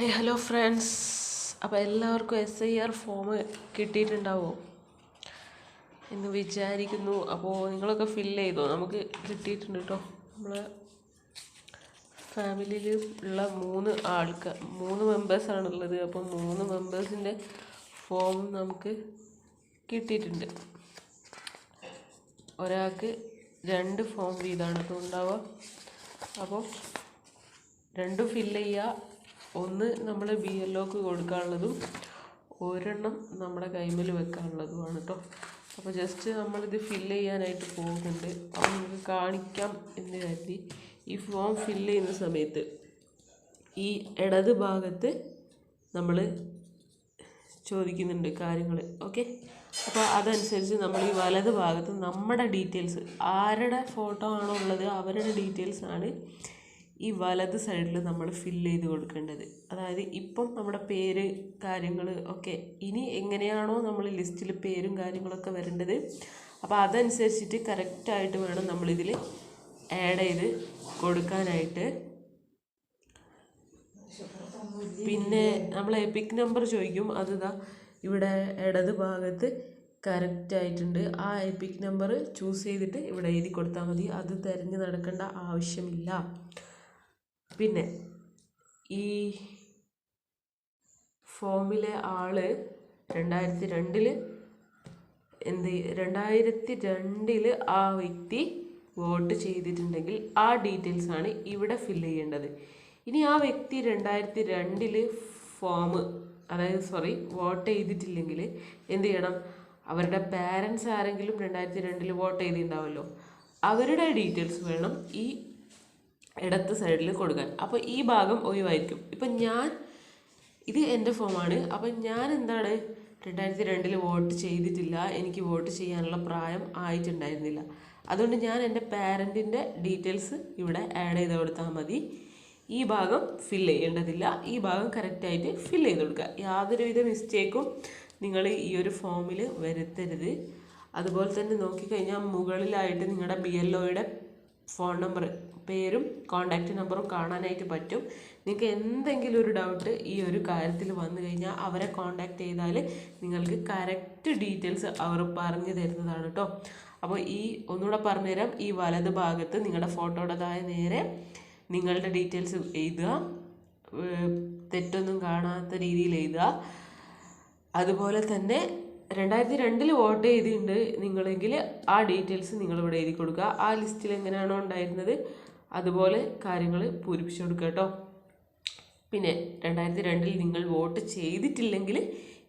High hello friends. അപ്പോൾ എല്ലാവർക്കും S I R form കിട്ടിയിട്ടുണ്ടാവുമോ എന്ന് വിചാരിക്കുന്നു. അപ്പോൾ നിങ്ങളൊക്കെ ഫില്ല് ചെയ്തോ? നമുക്ക് കിട്ടിയിട്ടുണ്ട് കേട്ടോ നമ്മളെ ഫാമിലിയിൽ ഉള്ള മൂന്ന് ആൾക്കാർ മൂന്ന് മെമ്പേഴ്സാണുള്ളത് അപ്പോൾ മൂന്ന് മെമ്പേഴ്സിന്റെ ഫോം നമുക്ക് കിട്ടിയിട്ടുണ്ട്. ഒരാൾക്ക് രണ്ട് ഫോം വീതമാണ്. അപ്പോൾ ഉണ്ടാവുക അപ്പോൾ രണ്ടും ഫില്ല് ചെയ്യുക ഒന്ന് നമ്മൾ ബി എൽ ഒക്ക് കൊടുക്കാനുള്ളതും ഒരെണ്ണം നമ്മുടെ കൈമിൽ വെക്കാനുള്ളതുമാണ് കേട്ടോ അപ്പോൾ ജസ്റ്റ് നമ്മളിത് ഫില്ല് ചെയ്യാനായിട്ട് പോകുന്നുണ്ട്. അപ്പോൾ നമുക്ക് കാണിക്കാം എന്ന് കരുതി ഈ ഫോം ഫില്ല് ചെയ്യുന്ന സമയത്ത് ഈ ഇടത് ഭാഗത്ത് നമ്മൾ ചോദിക്കുന്നുണ്ട് കാര്യങ്ങൾ ഓക്കെ അപ്പോൾ അതനുസരിച്ച് നമ്മൾ ഈ വലത് ഭാഗത്ത് നമ്മുടെ ഡീറ്റെയിൽസ് ആരുടെ ഫോട്ടോ ആണോ ഉള്ളത് അവരുടെ ഡീറ്റെയിൽസ് ആണ് ഈ വലത് സൈഡിൽ നമ്മൾ ഫില്ല് ചെയ്ത് കൊടുക്കേണ്ടത്. അതായത് ഇപ്പം നമ്മുടെ പേര് കാര്യങ്ങൾ ഒക്കെ ഇനി എങ്ങനെയാണോ നമ്മൾ ലിസ്റ്റിൽ പേരും കാര്യങ്ങളൊക്കെ വരേണ്ടത്. അപ്പോൾ അതനുസരിച്ചിട്ട് കറക്റ്റായിട്ട് വേണം നമ്മളിതിൽ ആഡ് ചെയ്ത് കൊടുക്കാനായിട്ട്. പിന്നെ നമ്മൾ എപ്പിക് നമ്പർ ചോദിക്കും. അത് ഇതാ ഇവിടെ ഇടത് ഭാഗത്ത് കറക്റ്റ് ആയിട്ടുണ്ട്. ആ എപ്പിക് നമ്പർ ചൂസ് ചെയ്തിട്ട് ഇവിടെ എഴുതി കൊടുത്താൽ മതി. അത് തിരഞ്ഞ് നടക്കേണ്ട ആവശ്യമില്ല. പിന്നെ ഈ ഫോമിലെ ആൾ രണ്ടായിരത്തി രണ്ടിൽ എന്ത് രണ്ടായിരത്തി രണ്ടിൽ ആ വ്യക്തി വോട്ട് ചെയ്തിട്ടുണ്ടെങ്കിൽ ആ ഡീറ്റെയിൽസ് ആണ് ഇവിടെ ഫില്ല് ചെയ്യേണ്ടത്. ഇനി ആ വ്യക്തി രണ്ടായിരത്തി രണ്ടിൽ ഫോം അതായത് സോറി വോട്ട് ചെയ്തിട്ടില്ലെങ്കിൽ എന്ത് ചെയ്യണം? അവരുടെ പാരൻസ് ആരെങ്കിലും രണ്ടായിരത്തി രണ്ടിൽ വോട്ട് ചെയ്തിട്ടുണ്ടാവുമല്ലോ. അവരുടെ ഡീറ്റെയിൽസ് വേണം ഈ ഇടത്ത് സൈഡിൽ കൊടുക്കാൻ. അപ്പോൾ ഈ ഭാഗം ഒഴിവായിരിക്കും. ഇപ്പം ഞാൻ ഇത് എന്റെ ഫോമാണ് അപ്പം ഞാൻ എന്താണ് രണ്ടായിരത്തി രണ്ടിൽ വോട്ട് ചെയ്തിട്ടില്ല. എനിക്ക് വോട്ട് ചെയ്യാനുള്ള പ്രായം ആയിട്ടുണ്ടായിരുന്നില്ല. അതുകൊണ്ട് ഞാൻ എന്റെ പാരന്റിന്റെ ഡീറ്റെയിൽസ് ഇവിടെ ആഡ് ചെയ്ത് കൊടുത്താൽ മതി. ഈ ഭാഗം ഫിൽ ചെയ്യേണ്ടതില്ല. ഈ ഭാഗം കറക്റ്റായിട്ട് ഫിൽ ചെയ്ത് കൊടുക്കുക. യാതൊരുവിധ മിസ്റ്റേക്കും നിങ്ങൾ ഈ ഒരു ഫോമിൽ വരുത്തരുത്. അതുപോലെ തന്നെ നോക്കിക്കഴിഞ്ഞാൽ മുകളിലായിട്ട് നിങ്ങളുടെ ബി എൽ ഒയുടെ ഫോൺ നമ്പർ പേരും കോണ്ടാക്റ്റ് നമ്പറും കാണാനായിട്ട് പറ്റും. നിങ്ങൾക്ക് എന്തെങ്കിലും ഒരു ഡൗട്ട് ഈ ഒരു കാര്യത്തിൽ വന്നു കഴിഞ്ഞാൽ അവരെ കോണ്ടാക്ട് ചെയ്താൽ നിങ്ങൾക്ക് കറക്റ്റ് ഡീറ്റെയിൽസ് അവർ പറഞ്ഞു തരുന്നതാണ് കേട്ടോ അപ്പോൾ ഈ ഒന്നുകൂടെ പറഞ്ഞുതരാം. ഈ വലത് ഭാഗത്ത് നിങ്ങളുടെ ഫോട്ടോയുടേതായ നേരെ നിങ്ങളുടെ ഡീറ്റെയിൽസ് എഴുതുക. തെറ്റൊന്നും കാണാത്ത രീതിയിൽ എഴുതുക. അതുപോലെ തന്നെ രണ്ടായിരത്തി രണ്ടിൽ വോട്ട് ചെയ്തിട്ടുണ്ട് നിങ്ങളെങ്കിൽ ആ ഡീറ്റെയിൽസ് നിങ്ങളിവിടെ എഴുതി കൊടുക്കുക. ആ ലിസ്റ്റിൽ എങ്ങനെയാണോ ഉണ്ടായിരുന്നത്? അതുപോലെ കാര്യങ്ങൾ പൂരിപ്പിച്ചു കൊടുക്കുക കേട്ടോ. പിന്നെ രണ്ടായിരത്തി രണ്ടിൽ നിങ്ങൾ വോട്ട് ചെയ്തിട്ടില്ലെങ്കിൽ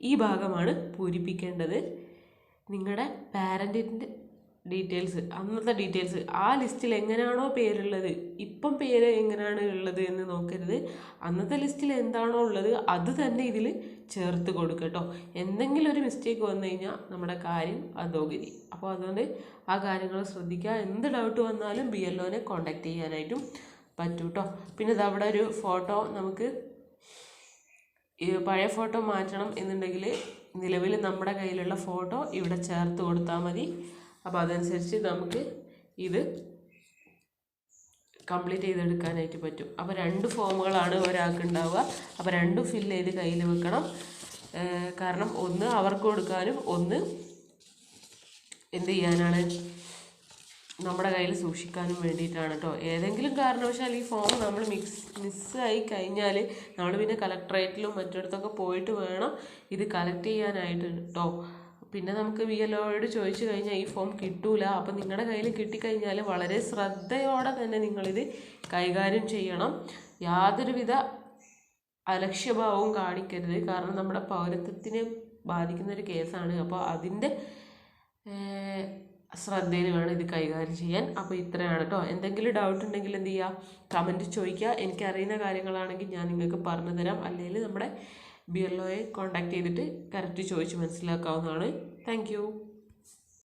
ഈ ഭാഗമാണ് പൂരിപ്പിക്കേണ്ടത്. നിങ്ങളുടെ പാരന്റിന്റെ ഡീറ്റെയിൽസ് അന്നത്തെ ഡീറ്റെയിൽസ്. ആ ലിസ്റ്റിൽ എങ്ങനെയാണോ പേരുള്ളത് ഇപ്പം പേര് എങ്ങനെയാണ് ഉള്ളത് എന്ന് നോക്കരുത്. അന്നത്തെ ലിസ്റ്റിൽ എന്താണോ ഉള്ളത് അത് തന്നെ ഇതിൽ ചേർത്ത് കൊടുക്കുക കേട്ടോ എന്തെങ്കിലും ഒരു മിസ്റ്റേക്ക് വന്നു കഴിഞ്ഞാൽ നമ്മുടെ കാര്യം അധോഗതി. അപ്പോൾ അതുകൊണ്ട് ആ കാര്യങ്ങൾ ശ്രദ്ധിക്കുക. എന്ത് ഡൗട്ട് വന്നാലും ബി എൽ ഒനെ കോണ്ടാക്ട് ചെയ്യാനായിട്ടും പറ്റും കേട്ടോ പിന്നെ ഇതവിടെ ഒരു ഫോട്ടോ നമുക്ക് പഴയ ഫോട്ടോ മാറ്റണം എന്നുണ്ടെങ്കിൽ നിലവിൽ നമ്മുടെ കയ്യിലുള്ള ഫോട്ടോ ഇവിടെ ചേർത്ത് കൊടുത്താൽ മതി. അപ്പോൾ അതനുസരിച്ച് നമുക്ക് ഇത് കംപ്ലീറ്റ് ചെയ്തെടുക്കാനായിട്ട് പറ്റും. അപ്പോൾ രണ്ട് ഫോമുകളാണ് ഒരാൾക്ക് ഉണ്ടാവുക അപ്പോൾ രണ്ടും ഫില്ല് ചെയ്ത് കയ്യിൽ വെക്കണം. കാരണം ഒന്ന് അവർക്ക് കൊടുക്കാനും ഒന്ന് എന്ത് ചെയ്യാനാണ്? നമ്മുടെ കയ്യിൽ സൂക്ഷിക്കാനും വേണ്ടിയിട്ടാണ് കേട്ടോ ഏതെങ്കിലും കാരണവശാൽ ഈ ഫോം നമ്മൾ മിക്സ് മിസ്സായി കഴിഞ്ഞാൽ നമ്മൾ പിന്നെ കളക്ടറേറ്റിലും മറ്റിടത്തൊക്കെ പോയിട്ട് വേണം ഇത് കളക്ട് ചെയ്യാനായിട്ട് കേട്ടോ പിന്നെ നമുക്ക് വി എൽ ഒയോട് ചോദിച്ചു കഴിഞ്ഞാൽ ഈ ഫോം കിട്ടൂല. അപ്പം നിങ്ങളുടെ കയ്യിൽ കിട്ടിക്കഴിഞ്ഞാൽ വളരെ ശ്രദ്ധയോടെ തന്നെ നിങ്ങളിത് കൈകാര്യം ചെയ്യണം. യാതൊരുവിധ അലക്ഷ്യഭാവവും കാണിക്കരുത്. കാരണം നമ്മുടെ പൗരത്വത്തിനെ ബാധിക്കുന്ന ഒരു കേസാണ്. അപ്പോൾ അതിന്റെ ശ്രദ്ധയിൽ വേണം ഇത് കൈകാര്യം ചെയ്യാൻ. അപ്പോൾ ഇത്രയാണ് കേട്ടോ എന്തെങ്കിലും ഡൗട്ട് ഉണ്ടെങ്കിൽ എന്ത് ചെയ്യുക കമന്റ് ചോദിക്കുക എനിക്കറിയുന്ന കാര്യങ്ങളാണെങ്കിൽ ഞാൻ നിങ്ങൾക്ക് പറഞ്ഞു തരാം. അല്ലെങ്കിൽ നമ്മുടെ ബി എൽ ഒയെ കോൺടാക്ട് ചെയ്തിട്ട് കറക്റ്റ് ചോദിച്ച് മനസ്സിലാക്കാവുന്നതാണ്. താങ്ക്